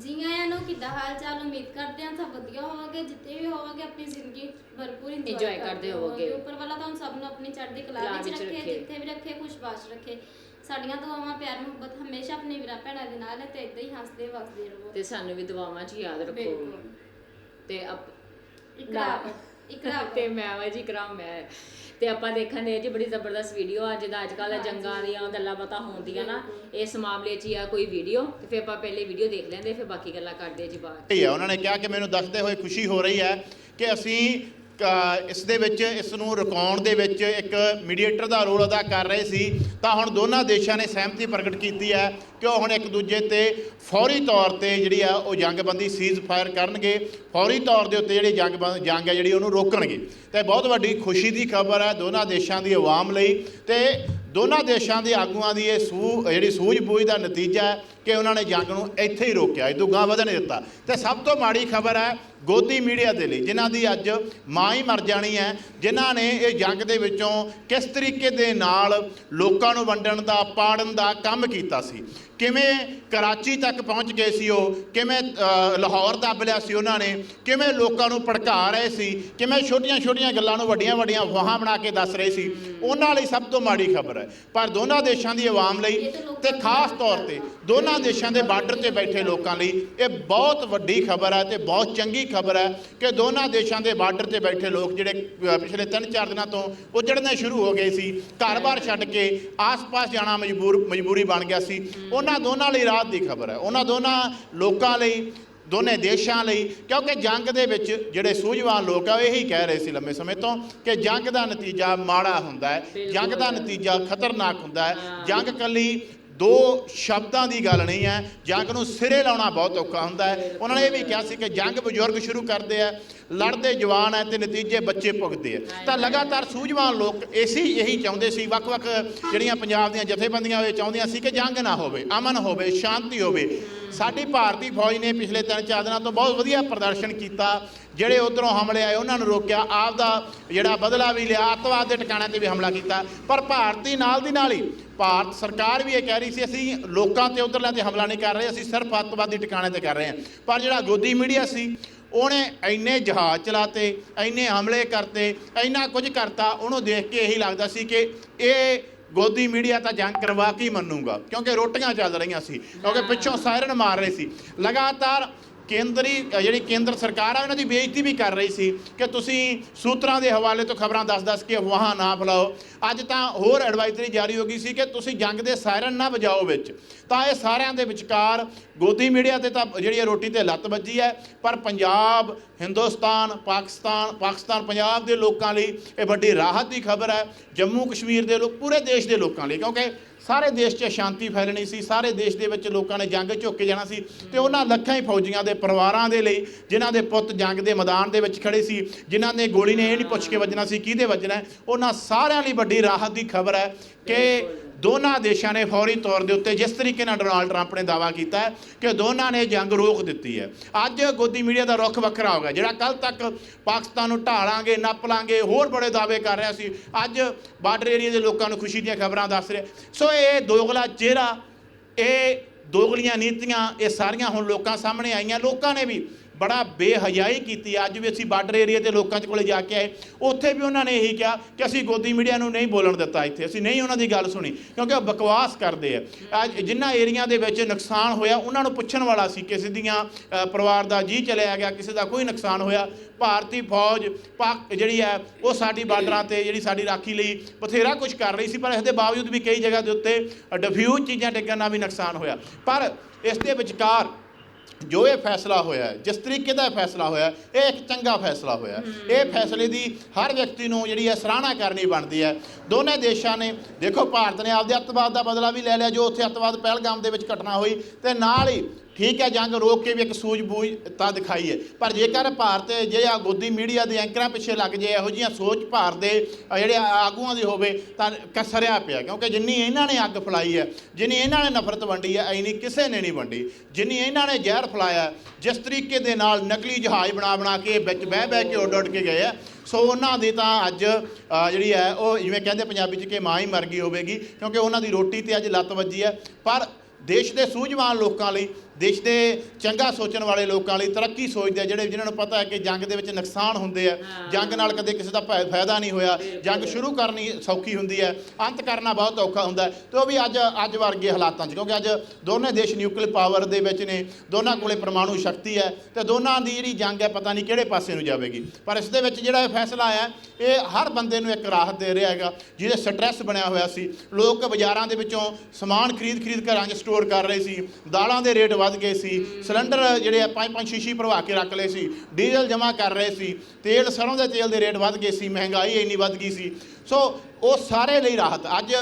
ਜੀ ਆਇਆਂ ਨੂੰ ਕਿੱਦਾਂ ਹਾਲ ਚਾਲ ਉਮੀਦ ਕਰਦੇ ਹਾਂ ਸਭ ਵਧੀਆ ਹੋਵੋਗੇ ਜਿੱਥੇ ਵੀ ਹੋਵੋਗੇ ਆਪਣੀ ਜ਼ਿੰਦਗੀ ਭਰਪੂਰ ਇੰਜੋਏ ਕਰਦੇ ਹੋਵੋਗੇ। ਉੱਪਰ ਵਾਲਾ ਤੁਹਾਨੂੰ ਸਭ ਨੂੰ ਆਪਣੀ ਚੜ੍ਹਦੀ ਕਲਾ ਵਿੱਚ ਰੱਖੇ। ਜਿੱਥੇ ਵੀ ਰੱਖੇ ਖੁਸ਼ਬਾਸ਼ ਰੱਖੇ। ਸਾਡੀਆਂ ਦੁਆਵਾਂ ਪਿਆਰ ਮੁਹੱਬਤ ਹਮੇਸ਼ਾ ਆਪਣੇ ਵੀਰਾਂ ਭੈਣਾਂ ਦੇ ਨਾਲ ਹੈ ਤੇ ਇਦਾਂ ਹੀ ਹੱਸਦੇ ਵਸਦੇ ਰਹੋ। ਤੇ ਸਾਨੂੰ ਵੀ ਦੁਆਵਾਂ 'ਚ ਯਾਦ ਰੱਖੋ। ਤੇ ਆਪ ਇਕਰਾਮ ਇਕਰਾਮ ਤੇ ਮੈਂ ਵਾ ਜੀ ਕਰਾਂ ਮੈਂ। ਤੇ ਆਪਾਂ ਦੇਖਣ ਦੇ ਜੀ ਬੜੀ ਜ਼ਬਰਦਸਤ ਵੀਡੀਓ ਆ ਜਿਹਦਾ ਅੱਜ ਕੱਲ ਹਾਂਜੀ। ਜੰਗਾਂ ਦੀਆਂ ਗੱਲਾਂ ਬਾਤਾਂ ਹੁੰਦੀਆਂ ਨਾ ਇਸ ਮਾਮਲੇ 'ਚ ਹੀ ਆ ਕੋਈ ਵੀਡੀਓ ਤੇ ਫਿਰ ਆਪਾਂ ਪਹਿਲੇ ਵੀਡੀਓ ਦੇਖ ਲੈਂਦੇ ਫਿਰ ਬਾਕੀ ਗੱਲਾਂ ਕਰਦੇ ਆ ਜੀ ਬਾਅਦ। ਹੀ ਹੈ ਉਹਨਾਂ ਨੇ ਕਿਹਾ ਕਿ ਮੈਨੂੰ ਦੱਸਦੇ ਹੋਏ ਖੁਸ਼ੀ ਹੋ ਰਹੀ ਹੈ ਕਿ ਅਸੀਂ ਇਸ ਦੇ ਵਿੱਚ ਇਸ ਨੂੰ ਰੁਕਾਉਣ ਦੇ ਵਿੱਚ ਇੱਕ ਮੀਡੀਏਟਰ ਦਾ ਰੋਲ ਅਦਾ ਕਰ ਰਹੇ ਸੀ ਤਾਂ ਹੁਣ ਦੋਨਾਂ ਦੇਸ਼ਾਂ ਨੇ ਸਹਿਮਤੀ ਪ੍ਰਗਟ ਕੀਤੀ ਹੈ ਕਿ ਉਹ ਹੁਣ ਇੱਕ ਦੂਜੇ ਤੇ ਫੌਰੀ ਤੌਰ ਤੇ ਜਿਹੜੀ ਆ ਉਹ ਜੰਗਬੰਦੀ ਸੀਜ਼ ਫਾਇਰ ਕਰਨਗੇ। ਫੌਰੀ ਤੌਰ ਦੇ ਉੱਤੇ ਜਿਹੜੀ ਜੰਗਬੰਦ ਜੰਗ ਹੈ ਜਿਹੜੀ ਉਹਨੂੰ ਰੋਕਣਗੇ। ਤੇ ਬਹੁਤ ਵੱਡੀ ਖੁਸ਼ੀ ਦੀ ਖਬਰ ਹੈ ਦੋਨਾਂ ਦੇਸ਼ਾਂ ਦੀ ਆਵਾਮ ਲਈ। ਤੇ ਦੋਨਾਂ ਦੇਸ਼ਾਂ ਦੇ ਆਗੂਆਂ ਦੀ ਇਹ ਸੂ, ਜਿਹੜੀ ਸੂਝ-ਬੂਝ ਦਾ ਨਤੀਜਾ ਹੈ ਕਿ ਉਹਨਾਂ ਨੇ ਜੰਗ ਨੂੰ ਇੱਥੇ ਹੀ ਰੋਕਿਆ, ਇਹ ਤੋਂ ਗਾਂ ਵਧਣ ਦਿੱਤਾ। ਤੇ ਸਭ ਤੋਂ ਮਾੜੀ ਖਬਰ ਹੈ ਗੋਦੀ ਮੀਡੀਆ ਦੇ ਲਈ, ਜਿਨ੍ਹਾਂ ਦੀ ਅੱਜ ਮਾਂ ਹੀ ਮਰ ਜਾਣੀ ਹੈ, ਜਿਨ੍ਹਾਂ ਨੇ ਇਹ ਜੰਗ ਦੇ ਵਿੱਚੋਂ ਕਿਸ ਤਰੀਕੇ ਦੇ ਨਾਲ ਲੋਕਾਂ ਨੂੰ ਵੰਡਣ ਦਾ, ਪਾੜਨ ਦਾ ਕੰਮ ਕੀਤਾ ਸੀ। ਕਿਵੇਂ ਕਰਾਚੀ ਤੱਕ ਪਹੁੰਚ ਗਏ ਸੀ ਉਹ? ਕਿਵੇਂ ਲਾਹੌਰ ਦੱਬ ਲਿਆ ਸੀ ਉਹਨਾਂ ਨੇ? ਕਿਵੇਂ ਲੋਕਾਂ ਨੂੰ ਭੜਕਾ ਰਹੇ ਸੀ? ਕਿਵੇਂ ਛੋਟੀਆਂ-ਛੋਟੀਆਂ ਗੱਲਾਂ ਨੂੰ ਵੱਡੀਆਂ-ਵੱਡੀਆਂ ਅਫਵਾਹਾਂ ਬਣਾ ਕੇ ਦੱਸ ਰਹੇ ਸੀ? ਉਹਨਾਂ ਲਈ ਸਭ ਤੋਂ ਮਾੜੀ ਖਬਰ ਹੈ। ਪਰ ਦੋਨਾਂ ਦੇਸ਼ਾਂ ਦੀ ਆਵਾਮ ਲਈ ਇਹ ਤੇ ਖਾਸ ਤੌਰ ਤੇ ਦੋਨਾਂ ਦੇਸ਼ਾਂ ਦੇ ਬਾਰਡਰ ਤੇ ਬੈਠੇ ਲੋਕਾਂ ਲਈ ਇਹ ਬਹੁਤ ਵੱਡੀ ਖਬਰ ਹੈ ਤੇ ਬਹੁਤ ਚੰਗੀ ਖਬਰ ਹੈ ਕਿ ਦੋਨਾਂ ਦੇਸ਼ਾਂ ਦੇ ਬਾਰਡਰ ਤੇ ਬੈਠੇ ਲੋਕ ਜਿਹੜੇ ਪਿਛਲੇ 3-4 ਦਿਨਾਂ ਤੋਂ ਉਜੜਨੇ ਸ਼ੁਰੂ ਹੋ ਗਏ ਸੀ। ਘਰ-ਬਾਰ ਛੱਡ ਕੇ ਆਸ-ਪਾਸ ਜਾਣਾ ਮਜਬੂਰ, ਮਜਬੂਰੀ ਬਣ ਗਿਆ ਸੀ। ਉਹਨਾਂ ਦੋਨਾਂ ਲਈ ਰਾਤ ਦੀ ਖਬਰ ਹੈ। ਉਹਨਾਂ ਦੋਨਾਂ ਲੋਕਾਂ ਲਈ, ਦੋਨੇ ਦੇਸ਼ਾਂ ਲਈ, ਕਿਉਂਕਿ ਜੰਗ ਦੇ ਵਿੱਚ ਜਿਹੜੇ ਸੂਝਵਾਨ ਲੋਕ ਆ, ਉਹ ਇਹੀ ਕਹਿ ਰਹੇ ਸੀ ਲੰਮੇ ਸਮੇਂ ਤੋਂ ਕਿ ਜੰਗ ਦਾ ਨਤੀਜਾ ਮਾੜਾ ਹੁੰਦਾ ਹੈ, ਜੰਗ ਦਾ ਨਤੀਜਾ ਖਤਰਨਾਕ ਹੁੰਦਾ ਹੈ। ਜੰਗ ਕੱਲੀ ਦੋ ਸ਼ਬਦਾਂ ਦੀ ਗੱਲ ਨਹੀਂ ਹੈ। ਜੰਗ ਨੂੰ ਸਿਰੇ ਲਾਉਣਾ ਬਹੁਤ ਔਖਾ ਹੁੰਦਾ ਹੈ। ਉਹਨਾਂ ਨੇ ਇਹ ਵੀ ਕਿਹਾ ਸੀ ਕਿ ਜੰਗ ਬਜ਼ੁਰਗ ਸ਼ੁਰੂ ਕਰਦੇ ਆ, ਲੜਦੇ ਜਵਾਨ ਹੈ ਤੇ ਨਤੀਜੇ ਬੱਚੇ ਭੁਗਤਦੇ ਆ। ਤਾਂ ਲਗਾਤਾਰ ਸੂਝਵਾਨ ਲੋਕ ਇਸੀ ਇਹੀ ਚਾਹੁੰਦੇ ਸੀ। ਵੱਖ-ਵੱਖ ਜਿਹੜੀਆਂ ਪੰਜਾਬ ਦੀਆਂ ਜਥੇਬੰਦੀਆਂ ਉਹ ਇਹ ਚਾਹੁੰਦੀਆਂ ਸੀ ਕਿ ਜੰਗ ਨਾ ਹੋਵੇ, ਅਮਨ ਹੋਵੇ, ਸ਼ਾਂਤੀ ਹੋਵੇ। ਸਾਡੀ ਭਾਰਤੀ ਫੌਜ ਨੇ ਪਿਛਲੇ ਤਿੰਨ ਚਾਰ ਦਿਨਾਂ ਤੋਂ ਬਹੁਤ ਵਧੀਆ ਪ੍ਰਦਰਸ਼ਨ ਕੀਤਾ। ਜਿਹੜੇ ਉਧਰੋਂ ਹਮਲੇ ਆਏ, ਉਹਨਾਂ ਨੂੰ ਰੋਕਿਆ। ਆਪ ਦਾ ਜਿਹੜਾ ਬਦਲਾ ਵੀ ਲਿਆ, ਅੱਤਵਾਦ ਦੇ ਟਿਕਾਣਿਆਂ ਤੇ ਵੀ ਹਮਲਾ ਕੀਤਾ। ਪਰ ਭਾਰਤੀ ਨਾਲ ਦੀ ਨਾਲ ਹੀ, ਭਾਰਤ ਸਰਕਾਰ ਵੀ ਇਹ ਕਹਿ ਰਹੀ ਸੀ, ਅਸੀਂ ਲੋਕਾਂ ਤੇ ਉਧਰਲਿਆਂ ਤੇ ਹਮਲਾ ਨਹੀਂ ਕਰ ਰਹੇ, ਅਸੀਂ ਸਿਰਫ ਅੱਤਵਾਦੀ ਟਿਕਾਣੇ ਤੇ ਕਰ ਰਹੇ ਹਾਂ। ਪਰ ਜਿਹੜਾ ਗੋਦੀ ਮੀਡੀਆ ਸੀ, ਉਹਨੇ ਇੰਨੇ ਜਹਾਜ਼ ਚਲਾਤੇ, ਇੰਨੇ ਹਮਲੇ ਕਰਤੇ, ਇੰਨਾ ਕੁਝ ਕਰਤਾ, ਉਹਨੂੰ ਦੇਖ ਕੇ ਇਹੀ ਲੱਗਦਾ ਸੀ ਕਿ ਇਹ ਗੋਦੀ ਮੀਡੀਆ ਤਾਂ ਜੰਗ ਕਰਵਾ ਕੇ ਹੀ ਮੰਨੂਗਾ, ਕਿਉਂਕਿ ਰੋਟੀਆਂ ਚੱਲ ਰਹੀਆਂ ਸੀ, ਕਿਉਂਕਿ ਪਿੱਛੋਂ ਸਾਇਰਨ ਮਾਰ ਰਹੇ ਸੀ। ਲਗਾਤਾਰ ਕੇਂਦਰੀ ਜਿਹੜੀ ਕੇਂਦਰ ਸਰਕਾਰ ਆ, ਉਹਨਾਂ ਦੀ ਬੇਇੱਜ਼ਤੀ ਵੀ ਕਰ ਰਹੀ ਸੀ ਕਿ ਤੁਸੀਂ ਸੂਤਰਾਂ ਦੇ ਹਵਾਲੇ ਤੋਂ ਖਬਰਾਂ ਦੱਸ-ਦੱਸ ਕੇ ਅਫਵਾਹਾਂ ਨਾ ਫੈਲਾਓ ਅੱਜ ਤਾਂ ਹੋਰ ਐਡਵਾਈਜ਼ਰੀ ਜਾਰੀ ਹੋ ਗਈ ਸੀ ਕਿ ਤੁਸੀਂ ਜੰਗ ਦੇ ਸਾਇਰਨ ਨਾ ਵਜਾਓ ਵਿੱਚ। ਤਾਂ ਇਹ ਸਾਰਿਆਂ ਦੇ ਵਿਚਕਾਰ ਗੋਦੀ ਮੀਡੀਆ ਤੇ ਤਾਂ ਜਿਹੜੀ ਇਹ ਰੋਟੀ ਤੇ ਲੱਤ ਵੱਜੀ ਹੈ, ਪਰ ਪੰਜਾਬ, ਹਿੰਦੁਸਤਾਨ, ਪਾਕਿਸਤਾਨ ਪਾਕਿਸਤਾਨ ਪੰਜਾਬ ਦੇ ਲੋਕਾਂ ਲਈ ਇਹ ਵੱਡੀ ਰਾਹਤ ਦੀ ਖਬਰ ਹੈ। ਜੰਮੂ ਕਸ਼ਮੀਰ ਦੇ ਲੋਕ, ਪੂਰੇ ਦੇਸ਼ ਦੇ ਲੋਕਾਂ ਲਈ, ਕਿਉਂਕਿ ਸਾਰੇ ਦੇਸ਼ 'ਚ ਸ਼ਾਂਤੀ ਫੈਲਣੀ ਸੀ, ਸਾਰੇ ਦੇਸ਼ ਦੇ ਵਿੱਚ ਲੋਕਾਂ ਨੇ ਜੰਗ ਝੁੱਕ ਕੇ ਜਾਣਾ ਸੀ ਤੇ ਉਹਨਾਂ ਲੱਖਾਂ ਹੀ ਫੌਜੀਆਂ ਦੇ ਪਰਿਵਾਰਾਂ ਦੇ ਲਈ ਜਿਨ੍ਹਾਂ ਦੇ ਪੁੱਤ ਜੰਗ ਦੇ ਮੈਦਾਨ ਦੇ ਵਿੱਚ ਖੜੇ ਸੀ, ਜਿਨ੍ਹਾਂ ਨੇ ਗੋਲੀ ਨੇ ਇਹ ਨਹੀਂ ਪੁੱਛ ਕੇ ਵੱਜਣਾ ਸੀ ਕਿਹਦੇ ਵੱਜਣਾ ਉਹਨਾਂ ਸਾਰਿਆਂ ਲਈ ਵੱਡੀ ਰਾਹਤ ਦੀ ਖਬਰ ਹੈ ਕਿ ਦੋਨਾਂ ਦੇਸ਼ਾਂ ਨੇ ਫੌਰੀ ਤੌਰ ਦੇ ਉੱਤੇ ਜਿਸ ਤਰੀਕੇ ਨਾਲ ਡੋਨਾਲਡ ਟਰੰਪ ਨੇ ਦਾਅਵਾ ਕੀਤਾ ਹੈ ਕਿ ਦੋਨਾਂ ਨੇ ਜੰਗ ਰੋਕ ਦਿੱਤੀ ਹੈ। ਅੱਜ ਗੋਦੀ ਮੀਡੀਆ ਦਾ ਰੁਖ ਵੱਖਰਾ ਹੋ ਗਿਆ, ਜਿਹੜਾ ਕੱਲ ਤੱਕ ਪਾਕਿਸਤਾਨ ਨੂੰ ਢਾਲਾਂਗੇ ਨੱਪ ਲਾਂਗੇ ਹੋਰ ਬੜੇ ਦਾਅਵੇ ਕਰ ਰਿਹਾ ਸੀ। ਅੱਜ ਬਾਰਡਰ ਏਰੀਆ ਦੇ ਲੋਕਾਂ ਨੂੰ ਖੁਸ਼ੀ ਦੀਆਂ ਖਬਰਾਂ ਦੱਸ ਰਿਹਾ। ਸੋ ਇਹ ਦੋਗਲਾ ਚਿਹਰਾ, ਇਹ ਦੋਗਲੀਆਂ ਨੀਤੀਆਂ, ਇਹ ਸਾਰੀਆਂ ਹੁਣ ਲੋਕਾਂ ਸਾਹਮਣੇ ਆਈਆਂ। ਲੋਕਾਂ ਨੇ ਵੀ ਬੜਾ ਬੇਹਯਾਈ ਕੀਤੀ ਅੱਜ ਵੀ ਅਸੀਂ ਬਾਰਡਰ ਏਰੀਆ ਦੇ ਲੋਕਾਂ ਦੇ ਕੋਲੇ ਜਾ ਕੇ ਆਏ। ਉੱਥੇ ਵੀ ਉਹਨਾਂ ਨੇ ਇਹੀ ਕਿਹਾ ਕਿ ਅਸੀਂ ਗੋਦੀ ਮੀਡੀਆ ਨੂੰ ਨਹੀਂ ਬੋਲਣ ਦਿੱਤਾ ਇੱਥੇ। ਅਸੀਂ ਨਹੀਂ ਉਹਨਾਂ ਦੀ ਗੱਲ ਸੁਣੀ, ਕਿਉਂਕਿ ਉਹ ਬਕਵਾਸ ਕਰਦੇ ਆ। ਅੱਜ ਜਿਨ੍ਹਾਂ ਏਰੀਆ ਦੇ ਵਿੱਚ ਨੁਕਸਾਨ ਹੋਇਆ, ਉਹਨਾਂ ਨੂੰ ਪੁੱਛਣ ਵਾਲਾ ਸੀ ਕਿਸੇ ਦੀਆਂ ਪਰਿਵਾਰ ਦਾ ਜੀ ਚਲਿਆ ਗਿਆ, ਕਿਸੇ ਦਾ ਕੋਈ ਨੁਕਸਾਨ ਹੋਇਆ। ਭਾਰਤੀ ਫੌਜ, ਪਾਕ ਜਿਹੜੀ ਹੈ, ਉਹ ਸਾਡੀ ਬਾਰਡਰਾਂ ਤੇ ਜਿਹੜੀ ਸਾਡੀ ਰਾਖੀ ਲਈ ਬਥੇਰਾ ਕੁਝ ਕਰ ਰਹੀ ਸੀ, ਪਰ ਇਸ ਦੇ ਬਾਵਜੂਦ ਵੀ ਕਈ ਜਗ੍ਹਾ ਦੇ ਉੱਤੇ ਡਿਫਿਊਜ਼ ਚੀਜ਼ਾਂ ਡਿੱਗਣ ਨਾਲ ਵੀ ਨੁਕਸਾਨ ਹੋਇਆ। ਪਰ ਇਸ ਦੇ ਵਿਚਕਾਰ ਜੋ ਇਹ ਫੈਸਲਾ ਹੋਇਆ ਜਿਸ ਤਰੀਕੇ ਦਾ ਇਹ ਫੈਸਲਾ ਹੋਇਆ ਇਹ ਇੱਕ ਚੰਗਾ ਫੈਸਲਾ ਹੋਇਆ। ਇਹ ਫੈਸਲੇ ਦੀ ਹਰ ਵਿਅਕਤੀ ਨੂੰ ਜਿਹੜੀ ਹੈ ਸਰਾਹਨਾ ਕਰਨੀ ਬਣਦੀ ਹੈ ਦੋਨੇ ਦੇਸ਼ਾਂ ਨੇ ਦੇਖੋ ਭਾਰਤ ਨੇ ਆਪਦੇ ਅੱਤਵਾਦ ਦਾ ਬਦਲਾ ਵੀ ਲੈ ਲਿਆ ਜੋ ਉੱਥੇ ਅੱਤਵਾਦ ਪਹਿਲਗਾਮ ਦੇ ਵਿੱਚ ਘਟਨਾ ਹੋਈ ਤੇ ਨਾਲ ਹੀ ਠੀਕ ਹੈ ਜੰਗ ਰੋਕ ਕੇ ਵੀ ਇੱਕ ਸੂਝ-ਬੂਝ ਤਾਂ ਦਿਖਾਈ ਹੈ ਪਰ ਜੇਕਰ ਭਾਰਤ ਜੇ ਆ ਗੋਦੀ ਮੀਡੀਆ ਦੇ ਐਂਕਰਾਂ ਪਿੱਛੇ ਲੱਗ ਜੇ, ਇਹੋ ਜਿਹੀਆਂ ਸੋਚ ਭਾਰਤ ਦੇ ਜਿਹੜੇ ਆਗੂਆਂ ਦੀ ਹੋਵੇ ਤਾਂ ਕਸਰਿਆ ਪਿਆ। ਕਿਉਂਕਿ ਜਿੰਨੀ ਇਹਨਾਂ ਨੇ ਅੱਗ ਫਲਾਈ ਹੈ, ਜਿੰਨੀ ਇਹਨਾਂ ਨੇ ਨਫ਼ਰਤ ਵੰਡੀ ਹੈ, ਐਨੀ ਕਿਸੇ ਨੇ ਨਹੀਂ ਵੰਡੀ। ਜਿੰਨੀ ਇਹਨਾਂ ਨੇ ਜ਼ਹਿਰ ਫਲਾਇਆ, ਜਿਸ ਤਰੀਕੇ ਦੇ ਨਾਲ ਨਕਲੀ ਜਹਾਜ਼ ਬਣਾ ਬਣਾ ਕੇ ਵਿੱਚ ਬਹਿ ਬਹਿ ਕੇ ਉੱਡ ਉੱਡ ਕੇ ਗਏ ਆ, ਸੋ ਉਹਨਾਂ ਦੀ ਤਾਂ ਅੱਜ ਜਿਹੜੀ ਹੈ, ਉਹ ਜਿਵੇਂ ਕਹਿੰਦੇ ਪੰਜਾਬੀ 'ਚ ਕਿ ਮਾਂ ਹੀ ਮਰ ਗਈ ਹੋਵੇਗੀ, ਕਿਉਂਕਿ ਉਹਨਾਂ ਦੀ ਰੋਟੀ ਤੇ ਅੱਜ ਲੱਤ ਵੱਜੀ ਹੈ। ਪਰ ਦੇਸ਼ ਦੇ ਸੂਝਵਾਨ ਲੋਕਾਂ ਲਈ ਦੇਸ਼ ਦੇ ਚੰਗਾ ਸੋਚਣ ਵਾਲੇ ਲੋਕਾਂ ਲਈ ਤਰੱਕੀ ਸੋਚਦੇ ਆ ਜਿਹੜੇ ਜਿਨ੍ਹਾਂ ਨੂੰ ਪਤਾ ਹੈ ਕਿ ਜੰਗ ਦੇ ਵਿੱਚ ਨੁਕਸਾਨ ਹੁੰਦੇ ਆ। ਜੰਗ ਨਾਲ ਕਦੇ ਕਿਸੇ ਦਾ ਫਾਇ- ਫਾਇਦਾ ਨਹੀਂ ਹੋਇਆ ਜੰਗ ਸ਼ੁਰੂ ਕਰਨੀ ਸੌਖੀ ਹੁੰਦੀ ਹੈ ਅੰਤ ਕਰਨਾ ਬਹੁਤ ਔਖਾ ਹੁੰਦਾ ਤੇ ਉਹ ਵੀ ਅੱਜ ਅੱਜ ਵਰਗੇ ਹਾਲਾਤਾਂ 'ਚ ਕਿਉਂਕਿ ਅੱਜ ਦੋਨੇ ਦੇਸ਼ ਨਿਊਕਲੀਅਰ ਪਾਵਰ ਦੇ ਵਿੱਚ ਨੇ ਦੋਨਾਂ ਕੋਲੇ ਪਰਮਾਣੂ ਸ਼ਕਤੀ ਹੈ ਤੇ ਦੋਨਾਂ ਦੀ ਜਿਹੜੀ ਜੰਗ ਹੈ ਪਤਾ ਨਹੀਂ ਕਿਹੜੇ ਪਾਸੇ ਨੂੰ ਜਾਵੇਗੀ। ਪਰ ਇਸ ਦੇ ਵਿੱਚ ਜਿਹੜਾ ਇਹ ਫੈਸਲਾ ਆਇਆ ਇਹ ਹਰ ਬੰਦੇ ਨੂੰ ਇੱਕ ਰਾਹਤ ਦੇ ਰਿਹਾ ਹੈਗਾ ਜਿਹਦੇ ਸਟ੍ਰੈਸ ਬਣਿਆ ਹੋਇਆ ਸੀ। ਲੋਕ ਬਾਜ਼ਾਰਾਂ ਦੇ ਵਿੱਚੋਂ ਸਮਾਨ ਖਰੀਦ ਖਰੀਦ ਘਰਾਂ 'ਚ ਸਟੋਰ ਕਰ ਰਹੇ ਸੀ ਦਾਲਾਂ ਦੇ ਰੇਟ ਵੱਧ ਗਏ ਸੀ ਸਿਲੰਡਰ ਜਿਹੜੇ ਆ ਪੰਜ ਪੰਜ ਸ਼ੀਸ਼ੀ ਭਰਵਾ ਕੇ ਰੱਖ ਲਏ ਸੀ ਡੀਜ਼ਲ ਜਮ੍ਹਾਂ ਕਰ ਰਹੇ ਸੀ ਤੇਲ ਸਰੋਂ ਦੇ ਤੇਲ ਦੇ ਰੇਟ ਵੱਧ ਗਏ ਸੀ ਮਹਿੰਗਾਈ ਇੰਨੀ ਵੱਧ ਗਈ ਸੀ। ਸੋ ਉਹ ਸਾਰੇ ਲਈ ਰਾਹਤ। ਅੱਜ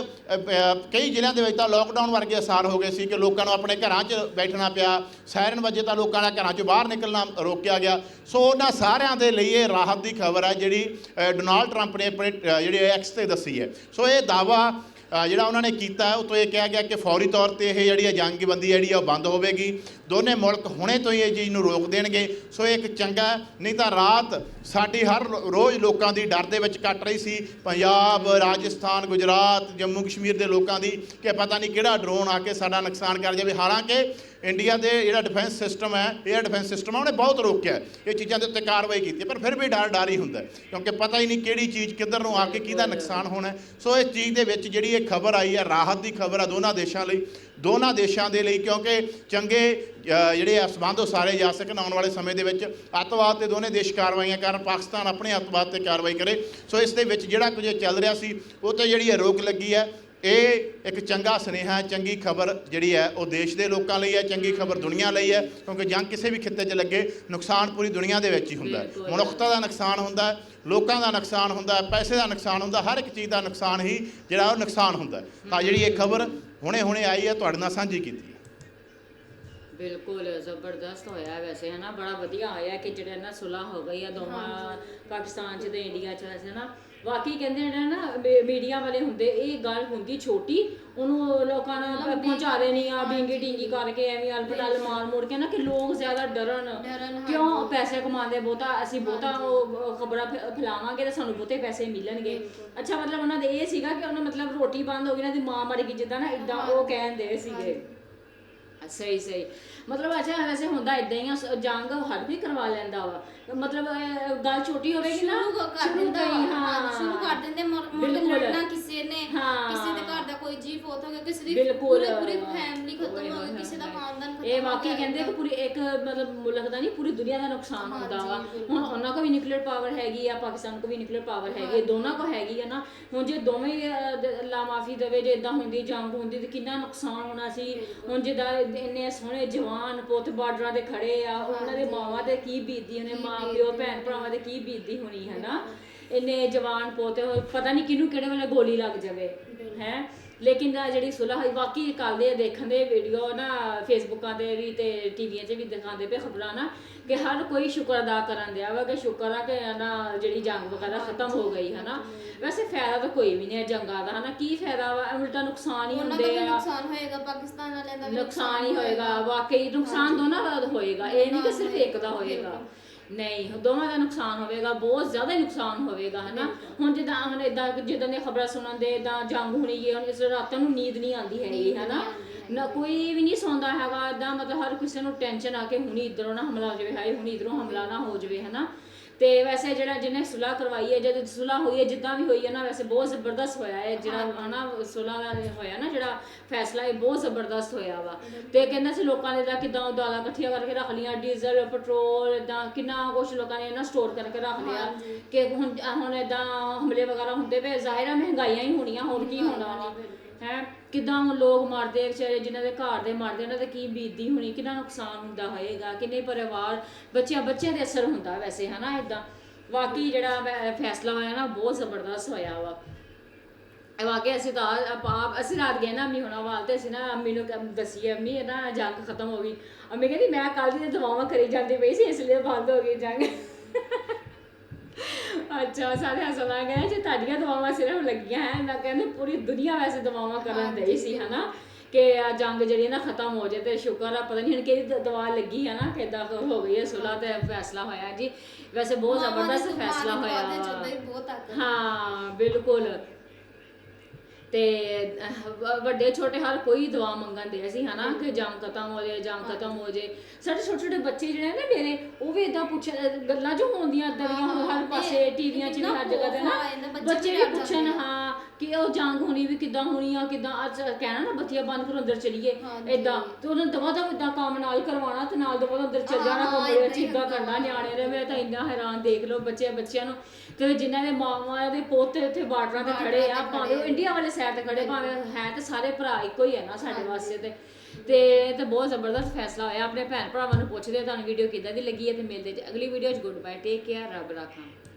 ਕਈ ਜ਼ਿਲ੍ਹਿਆਂ ਦੇ ਵਿੱਚ ਤਾਂ ਲੋਕਡਾਊਨ ਵਰਗੇ ਅਸਾਰ ਹੋ ਗਏ ਸੀ ਕਿ ਲੋਕਾਂ ਨੂੰ ਆਪਣੇ ਘਰਾਂ 'ਚ ਬੈਠਣਾ ਪਿਆ ਸਾਇਰਨ ਵਜੇ ਤਾਂ ਲੋਕਾਂ ਦਾ ਘਰਾਂ 'ਚੋਂ ਬਾਹਰ ਨਿਕਲਣਾ ਰੋਕਿਆ ਗਿਆ। ਸੋ ਉਹਨਾਂ ਸਾਰਿਆਂ ਦੇ ਲਈ ਇਹ ਰਾਹਤ ਦੀ ਖਬਰ ਹੈ ਜਿਹੜੀ ਡੋਨਾਲਡ ਟਰੰਪ ਨੇ ਆਪਣੇ ਅ, ਜਿਹੜੇ ਐਕਸ ਤੇ ਦੱਸੀ ਹੈ। ਸੋ ਇਹ ਦਾਵਾ ਜਿਹੜਾ ਉਹਨਾਂ ਨੇ ਕੀਤਾ ਉਹ ਤੋਂ ਇਹ ਕਿਹਾ ਗਿਆ ਕਿ ਫੌਰੀ ਤੌਰ ਤੇ ਇਹ ਜਿਹੜੀ ਹੈ ਜੰਗਬੰਦੀ ਜਿਹੜੀ ਆ, ਉਹ ਬੰਦ ਹੋਵੇਗੀ। ਦੋਨੇ ਮੁਲਕ ਹੁਣੇ ਤੋਂ ਹੀ ਇਹ ਚੀਜ਼ ਨੂੰ ਰੋਕ ਦੇਣਗੇ। ਸੋ ਇਹ ਇੱਕ ਚੰਗਾ, ਨਹੀਂ ਤਾਂ ਰਾਤ ਸਾਡੀ ਹਰ ਰੋਜ਼ ਲੋਕਾਂ ਦੀ ਡਰ ਦੇ ਵਿੱਚ ਕੱਟ ਰਹੀ ਸੀ। ਪੰਜਾਬ, ਰਾਜਸਥਾਨ, ਗੁਜਰਾਤ ਜੰਮੂ ਕਸ਼ਮੀਰ ਦੇ ਲੋਕਾਂ ਦੀ ਕਿ ਪਤਾ ਨਹੀਂ ਕਿਹੜਾ ਡਰੋਨ ਆ ਕੇ ਸਾਡਾ ਨੁਕਸਾਨ ਕਰ ਜਾਵੇ। ਹਾਲਾਂਕਿ ਇੰਡੀਆ ਦੇ ਜਿਹੜਾ ਡਿਫੈਂਸ ਸਿਸਟਮ ਹੈ 에ਅਰ ਡਿਫੈਂਸ ਸਿਸਟਮ ਹੈ, ਉਹਨੇ ਬਹੁਤ ਰੋਕਿਆ ਇਹ ਚੀਜ਼ਾਂ ਦੇ ਉੱਤੇ ਕਾਰਵਾਈ ਕੀਤੀ ਪਰ ਫਿਰ ਵੀ ਡਰ ਡਰ ਹੀ ਹੁੰਦਾ ਕਿਉਂਕਿ ਪਤਾ ਹੀ ਨਹੀਂ ਕਿਹੜੀ ਚੀਜ਼ ਕਿੱਧਰ ਨੂੰ ਆ ਕੇ ਕਿਹਦਾ ਨੁਕਸਾਨ ਹੋਣਾ ਸੋ ਇਸ ਚੀਜ਼ ਦੇ ਵਿੱਚ ਜਿਹੜੀ ਇਹ ਖਬਰ ਆਈ ਹੈ, ਰਾਹਤ ਦੀ ਖਬਰ ਆ ਦੋਨਾਂ ਦੇਸ਼ਾਂ ਲਈ। ਦੋਨਾਂ ਦੇਸ਼ਾਂ ਦੇ ਲਈ ਕਿਉਂਕਿ ਚੰਗੇ ਜਿਹੜੇ ਆ ਸੰਬੰਧ ਉਸਾਰੇ ਜਾ ਸਕਣ ਆਉਣ ਵਾਲੇ ਸਮੇਂ ਦੇ ਵਿੱਚ। ਅੱਤਵਾਦ ਤੇ ਦੋਨੇ ਦੇਸ਼ ਕਾਰਵਾਈਆਂ ਕਰਨ, ਪਾਕਿਸਤਾਨ ਆਪਣੇ ਅੱਤਵਾਦ ਤੇ ਕਾਰਵਾਈ ਕਰੇ। ਸੋ ਇਸ ਦੇ ਵਿੱਚ ਜਿਹੜਾ ਕੁਝ ਚੱਲ ਰਿਹਾ ਸੀ, ਉਹ ਤੇ ਜਿਹੜੀ ਇਹ ਰੋਕ ਲੱਗੀ ਹੈ। ਇਹ ਇੱਕ ਚੰਗਾ ਸੁਨੇਹਾ ਚੰਗੀ ਖਬਰ ਜਿਹੜੀ ਹੈ ਉਹ ਦੇਸ਼ ਦੇ ਲੋਕਾਂ ਲਈ ਹੈ ਚੰਗੀ ਖਬਰ ਦੁਨੀਆ ਲਈ ਹੈ ਕਿਉਂਕਿ ਜੰਗ ਕਿਸੇ ਵੀ ਖਿੱਤੇ 'ਚ ਲੱਗੇ ਨੁਕਸਾਨ ਪੂਰੀ ਦੁਨੀਆ ਦੇ ਵਿੱਚ ਹੀ ਹੁੰਦਾ। ਮਨੁੱਖਤਾ ਦਾ ਨੁਕਸਾਨ ਹੁੰਦਾ ਹੈ ਲੋਕਾਂ ਦਾ ਨੁਕਸਾਨ ਹੁੰਦਾ ਹੈ ਪੈਸੇ ਦਾ ਨੁਕਸਾਨ ਹੁੰਦਾ ਹਰ ਇੱਕ ਚੀਜ਼ ਦਾ ਨੁਕਸਾਨ ਹੀ ਜਿਹੜਾ ਉਹ ਨੁਕਸਾਨ ਹੁੰਦਾ ਹੈ। ਤਾਂ ਜਿਹੜੀ ਇਹ ਖਬਰ ਹੁਣੇ ਹੁਣੇ ਆਈ ਹੈ ਤੁਹਾਡੇ ਨਾਲ ਸਾਂਝੀ ਕੀਤੀ ਹੈ। ਬਿਲਕੁਲ ਜ਼ਬਰਦਸਤ ਹੋਇਆ ਵੈਸੇ ਹੈ ਨਾ ਬੜਾ ਵਧੀਆ ਹੋਇਆ ਕਿ ਜਿਹੜਾ ਨਾ ਸੁਲ੍ਹਾ ਹੋ ਗਈ ਆ ਦੋਵਾਂ ਪਾਕਿਸਤਾਨ 'ਚ ਤੇ ਇੰਡੀਆ 'ਚ ਵੈਸੇ ਨਾ। ਵਾਕਈ ਕਹਿੰਦੇ ਨੇ ਨਾ ਮੀਡੀਆ ਵਾਲੇ ਹੁੰਦੇ ਇਹ ਗੱਲ ਹੁੰਦੀ ਛੋਟੀ ਉਹਨੂੰ ਲੋਕਾਂ ਨੂੰ ਪਹੁੰਚਾ ਦੇਣੀ ਆ ਬਿੰਗੀ ਟਿੰਗੀ ਕਰਕੇ ਐਵੇਂ ਅਲਪਟਲ ਮਾਰ ਮੋੜ ਕੇ ਨਾ ਕਿ ਲੋਕ ਜ਼ਿਆਦਾ ਡਰਨ। ਡਰਨ, ਕਿਉਂ ਪੈਸੇ ਕਮਾਉਂਦੇ ਬਹੁਤਾ ਅਸੀਂ ਬਹੁਤਾ ਉਹ ਖਬਰਾਂ ਫੈਲਾਵਾਂਗੇ ਤੇ ਸਾਨੂੰ ਬਹੁਤੇ ਪੈਸੇ ਮਿਲਣਗੇ। ਅੱਛਾ ਮਤਲਬ ਉਹਨਾਂ ਦੇ ਇਹ ਸੀਗਾ ਕਿ ਉਹਨਾਂ ਮਤਲਬ ਰੋਟੀ ਬੰਦ ਹੋ ਗਈ ਨਾ ਦੀ ਮਾਂ ਮਰ ਗਈ ਜਿੱਦਾਂ ਨਾ ਇਦਾਂ ਉਹ ਕਹਿੰਦੇ ਸੀਗੇ। ਸਹੀ ਸਹੀ। ਮਤਲਬ ਅੱਛਾ ਵੈਸੇ ਹੁੰਦਾ ਇਦਾਂ ਹੀ ਆ ਜੰਗ ਹਰ ਵੀ ਕਰਵਾ ਲੈਂਦਾ ਵਾ। ਮਤਲਬ ਇਹ ਗੱਲ ਛੋਟੀ ਹੋਵੇਗੀ ਨਾ ਸ਼ੁਰੂ ਕਰ ਦਿੰਦਾ ਹੀ, ਸ਼ੁਰੂ ਕਰ ਦਿੰਦੇ ਮੁੜ ਮੁੜ ਬਿਲਕੁਲ। ਲੜਨਾ ਕਿਸੇ ਨੇ ਹਾਂ। ਕਿਸੇ ਦੇ ਘਰ ਦਾ ਕੋਈ ਜੀ ਫੋਤ ਹੋ ਗਿਆ ਕਿਸੇ ਦੀ ਬਿਲਕੁਲ। ਪੂਰੀ ਪੂਰੀ ਫੈਮਿਲੀ ਖਤਮ ਓਏ ਹੋ ਹੋਏ ਗਈ ਕਿਸੇ ਦਾ ਹੋਏ। ਖਾਨਦਾਨ ਖਤਮ ਇਹ ਹੋ ਵਾਕਈ ਕਹਿੰਦੇ ਕਿ ਪੂਰੀ ਇੱਕ ਮਤਲਬ ਮੁਲਕ ਦਾ ਨਹੀਂ ਪੂਰੀ ਦੁਨੀਆ ਦਾ ਨੁਕਸਾਨ ਹੁੰਦਾ ਵਾ। ਹੁਣ ਉਹਨਾਂ ਕੋ ਵੀ ਨਿਊਕਲੀਅਰ ਪਾਵਰ ਹੈਗੀ ਆ ਪਾਕਿਸਤਾਨ ਕੋ ਵੀ ਨਿਊਕਲੀਅਰ ਪਾਵਰ ਹੈਗੀ ਆ ਦੋਨਾਂ ਕੋ ਹੈਗੀ ਆ ਨਾ। ਹੁਣ ਜੇ ਦੋਵੇਂ ਅਹ, ਦ- ਮਾਫੀ ਦੇਵੇ ਜੇ ਇਦਾਂ ਹੁੰਦੀ ਜੰਗ ਹੁੰਦੀ ਤੇ ਕਿੰਨਾ ਨੁਕਸਾਨ ਹੋਣਾ ਸੀ। ਹੁਣ ਜਿੱਦਾਂ ਇੰਨੇ ਸੋਹਣੇ ਜਵਾਨ ਪੁੱਤ ਬਾਰਡਰਾਂ ਦੇ ਖੜੇ ਆ ਉਹਨਾਂ ਦੇ ਮਾਵਾਂ ਤੇ ਕੀ ਬੀਤਦੀ ਉਹਨੇ ਮਾਂ ਪਿਓ ਭੈਣ ਭਰਾਵਾਂ ਦੇ ਕੀ ਬੀਤਦੀ ਹੋਣੀ ਹੈ ਨਾ ਇੰਨੇ ਜਵਾਨ ਪੁੱਤ ਪਤਾ ਨਹੀਂ ਕਿਹਨੂੰ ਕਿਹੜੇ ਵੇਲੇ ਗੋਲੀ ਲੱਗ ਜਾਵੇ ਹੈ? ਲੇਕਿਨ ਜਿਹੜੀ ਸੁਲਹ ਹੋਈ ਵਾਕਈ ਕੱਲ ਦੇ ਦੇਖਣ ਦੇ ਵੀਡੀਓ ਨਾ ਫੇਸਬੁੱਕਾਂ ਤੇ ਵੀ ਤੇ ਟੀਵੀਆਂ 'ਚ ਵੀ ਦਿਖਾਉਂਦੇ ਪਏ ਖਬਰਾਂ ਨਾ ਕਿ ਹਰ ਕੋਈ ਸ਼ੁਕਰ ਅਦਾ ਕਰਨ ਦਿਆ ਵਾ ਕਿ ਸ਼ੁਕਰ ਆ ਕਿ ਨਾ ਜਿਹੜੀ ਜੰਗ ਵਗੈਰਾ ਖਤਮ ਹੋ ਗਈ ਹਨਾ? ਵੈਸੇ ਫਾਇਦਾ ਤਾਂ ਕੋਈ ਵੀ ਨਹੀਂ ਹੈ ਜੰਗਾਂ ਦਾ ਹਨਾ? ਕੀ ਫਾਇਦਾ ਵਾ? ਉਲਟਾ ਨੁਕਸਾਨ ਹੀ ਉਹਨਾਂ ਦਾ ਹੁੰਦੇ ਵੀ ਆ। ਨੁਕਸਾਨ ਹੋਏਗਾ ਪਾਕਿਸਤਾਨ ਵਾਲਿਆਂ ਦਾ ਵੀ ਨੁਕਸਾਨ ਹੀ ਹੋਏਗਾ ਵਾਕਈ ਨੁਕਸਾਨ ਦੋਨਾਂ ਦਾ ਹੋਏਗਾ ਇਹ ਨਹੀਂ ਕਿ ਸਿਰਫ ਇੱਕ ਦਾ ਹੋਏਗਾ। ਨਹੀਂ ਦੋਵਾਂ ਦਾ ਨੁਕਸਾਨ ਹੋਵੇਗਾ ਬਹੁਤ ਜ਼ਿਆਦਾ ਹੀ ਨੁਕਸਾਨ ਹੋਵੇਗਾ ਹਨਾ? ਹੁਣ ਜਿੱਦਾਂ ਹੁਣ ਇਦਾਂ ਜਿੱਦਾਂ ਦੀਆਂ ਖਬਰਾਂ ਸੁਣਨ ਦੇ ਇਦਾਂ ਜੰਗ ਹੋਣੀ ਹੈ ਹੁਣ ਇਸ ਰਾਤਾਂ ਨੂੰ ਨੀਂਦ ਨਹੀਂ ਆਉਂਦੀ ਹੈਗੀ ਹਨਾ? ਨਾ ਕੋਈ ਵੀ ਨਹੀਂ ਸੌਂਦਾ ਹੈਗਾ ਇਦਾਂ ਮਤਲਬ ਹਰ ਕਿਸੇ ਨੂੰ ਟੈਨਸ਼ਨ ਆ ਕੇ ਹੁਣੀ ਇਧਰੋਂ ਨਾ ਹਮਲਾ ਹੋ ਜਾਵੇ ਹਾਏ ਹੁਣੀ ਇਧਰੋਂ ਹਮਲਾ ਨਾ ਹੋ ਜਾਵੇ ਹਨਾ? ਤੇ ਵੈਸੇ ਜਿਹੜਾ ਜਿਹਨੇ ਸੁਲਾਹ ਕਰਵਾਈ ਹੈ ਜਦ ਸੁਲਾਹ ਹੋਈ ਹੈ ਜਿੱਦਾਂ ਵੀ ਹੋਈ ਹੈ ਨਾ ਵੈਸੇ ਬਹੁਤ ਜ਼ਬਰਦਸਤ ਹੋਇਆ ਹੈ ਜਿਹੜਾ ਹਨਾ ਸੁਲਾਹ ਦਾ ਹੋਇਆ ਨਾ ਜਿਹੜਾ ਫੈਸਲਾ ਇਹ ਬਹੁਤ ਜ਼ਬਰਦਸਤ ਹੋਇਆ ਵਾ। ਤੇ ਕਹਿੰਦਾ ਸੀ ਲੋਕਾਂ ਨੇ ਦਾ ਕਿਦਾਂ ਦਾਲਾਂ ਇਕੱਠੀਆਂ ਕਰਕੇ ਰੱਖ ਲੀਆਂ ਡੀਜ਼ਲ ਪੈਟਰੋਲ ਇਦਾਂ ਕਿੰਨਾ ਕੁਝ ਲੋਕਾਂ ਨੇ ਨਾ ਸਟੋਰ ਕਰਕੇ ਰੱਖ ਲਿਆ। ਕਿ ਹੁਣ ਹੁਣ ਇਦਾਂ ਹਮਲੇ ਵਗੈਰਾ ਹੁੰਦੇ ਪਏ ਜ਼ਾਹਿਰ ਮਹਿੰਗਾਈਆਂ ਹੀ ਹੋਣੀਆਂ ਹੋਰ ਕੀ ਹੋਣਾ ਵਾ। ਹੈ ਕਿਦਾਂ ਲੋਕ ਮਰਦੇ ਵਿਚਾਰੇ ਜਿਨ੍ਹਾਂ ਦੇ ਘਰ ਦੇ ਮਰਦੇ ਉਹਨਾਂ ਤੇ ਕੀ ਬੀਤਦੀ ਹੋਣੀ ਕਿੰਨਾ ਨੁਕਸਾਨ ਹੁੰਦਾ ਹੋਏਗਾ ਕਿੰਨੇ ਪਰਿਵਾਰ ਬੱਚਿਆਂ ਬੱਚਿਆਂ ਦੇ ਅਸਰ ਹੁੰਦਾ ਵੈਸੇ ਹਨਾ ਇਦਾਂ ਵਾਕਈ ਜਿਹੜਾ ਫੈਸਲਾ ਹੋਇਆ ਨਾ ਬਹੁਤ ਜ਼ਬਰਦਸਤ ਹੋਇਆ ਵਾ। ਵਾਕਈ ਅਸੀਂ ਤਾਂ ਆਪ ਅਸੀਂ ਰਾਤ ਗਏ ਨਾ ਅੰਮੀ ਹੁਣਾਂ ਵਾਲ ਤੇ ਅਸੀਂ ਨਾ ਅੰਮੀ ਨੂੰ ਦੱਸੀ ਅੰਮੀ ਇਹ ਨਾ ਜੰਗ ਖਤਮ ਹੋ ਗਈ। ਅੰਮੀ ਕਹਿੰਦੀ ਮੈਂ ਕੱਲ ਦੀ ਦਵਾਵਾਂ ਕਰੀ ਜਾਂਦੀ ਪਈ ਸੀ ਇਸ ਲਈ ਬੰਦ ਹੋ ਗਈ ਜੰਗ ਅੱਛਾ ਸਾਰੇ ਹੱਸਣ ਗਏ ਜੇ ਤੁਹਾਡੀਆਂ ਦਵਾਵਾਂ ਸਿਰਫ ਲੱਗੀਆਂ ਹੈ ਮੈਂ ਕਹਿੰਦੀ ਪੂਰੀ ਦੁਨੀਆ ਵੈਸੇ ਦਵਾਵਾਂ ਕਰਨ ਦਈ ਸੀ ਹਨਾ? ਕਿ ਆ ਜੰਗ ਜਿਹੜੀ ਨਾ ਖਤਮ ਹੋ ਜਾਏ ਤੇ ਸ਼ੁਕਰ ਆ ਪਤਾ ਨਹੀਂ ਹੁਣ ਕਿਹੜੀ ਦ- ਦਵਾ ਲੱਗੀ ਹੈ ਨਾ ਕਿਦਾਂ ਹੋ ਗਈ ਹੈ ਸੁਲਾ ਤੇ ਫੈਸਲਾ ਹੋਇਆ ਜੀ। ਵੈਸੇ ਬਹੁਤ ਜ਼ਬਰਦਸਤ ਫੈਸਲਾ ਹੋਇਆ। ਹਾਂ ਬਿਲਕੁਲ। ਤੇ ਅਹ, ਵੱਡੇ ਛੋਟੇ ਹਰ ਕੋਈ ਦੁਆ ਮੰਗਣ ਦੇ ਸੀ ਹਨਾ ਕਿ ਜੰਗ ਖਤਮ ਹੋ ਜਾਏ ਜੰਗ ਖਤਮ ਹੋ ਜਾਏ ਸਾਡੇ ਛੋਟੇ ਛੋਟੇ ਬੱਚੇ ਜਿਹੜੇ ਨੇ ਮੇਰੇ ਉਹ ਵੀ ਇਦਾਂ ਪੁੱਛ ਗੱਲਾਂ ਜੋ ਹੁੰਦੀਆਂ ਇਦਾਂ ਦੀਆਂ ਹੁਣ ਹਰ ਪਾਸੇ ਟੀਵੀਆਂ 'ਚ ਵੀ ਹਰ ਜਗ੍ਹਾ ਤੇ ਨਾ ਬੱਚੇ ਵੀ ਪੁੱਛਣ। ਹਾਂ ਕਿ ਉਹ ਜੰਗ ਹੋਣੀ ਵੀ ਕਿੱਦਾਂ ਹੋਣੀ ਆ ਕਿੱਦਾਂ ਅੱਜ ਕਹਿਣਾ ਨਾ ਬੱਤੀਆਂ ਬੰਦ ਕਰੋ ਅੰਦਰ ਚਲੀਏ ਹਾਂਜੀ। ਇਦਾਂ ਤੇ ਉਹਨਾਂ ਦਵਾ ਦਾ ਇਦਾਂ ਕੰਮ ਨਾਲ ਕਰਵਾਉਣਾ ਤੇ ਨਾਲ ਦਵਾ ਅੰਦਰ ਚੱਲ ਜਾਣਾ ਹਾਂ, ਕਮਰੇ ਏਦਾਂ ਚ ਹੀ। ਇਦਾਂ ਹੁੰਦਾ ਕਰਨਾ ਨਿਆਣੇ ਨੇ ਮੈਂ ਤਾਂ ਇੰਨਾ ਹੈਰਾਨ ਦੇਖ ਲਓ ਬੱਚੇ ਬੱਚਿਆਂ ਨੂੰ। ਤੇ ਜਿਨ੍ਹਾਂ ਦੇ ਮਾਵਾਂ ਦੇ ਪੋਤੇ ਉੱਥੇ ਬਾਰਡਰਾਂ ਤੇ ਬਾਰਡਰਾਂ ਖੜੇ ਤੇ ਆ ਭਾਵੇਂ ਉਹ ਆ। ਇੰਡੀਆ ਵਾਲੇ ਸਾਈਡ ਤੇ ਖੜੇ ਭਾਵੇਂ ਹੈ ਤੇ ਸਾਰੇ ਭਰਾ ਇੱਕੋ ਹੀ ਹੈ ਨਾ ਸਾਡੇ ਵਾਸਤੇ ਤੇ। ਤੇ ਤੇ ਬਹੁਤ ਜ਼ਬਰਦਸਤ ਫੈਸਲਾ ਹੋਇਆ। ਆਪਣੇ ਭੈਣ ਭਰਾਵਾਂ ਨੂੰ ਪੁੱਛਦੇ ਆ ਤੁਹਾਨੂੰ ਵੀਡੀਓ ਕਿੱਦਾਂ ਦੀ ਲੱਗੀ ਹੈ ਤੇ ਮਿਲਦੇ ਜੀ ਅਗਲੀ ਵੀਡੀਓ 'ਚ। ਗੁੱਡ ਬਾਏ ਟੇਕ ਕੇਅਰ ਰੱਬ ਰਾਖਾ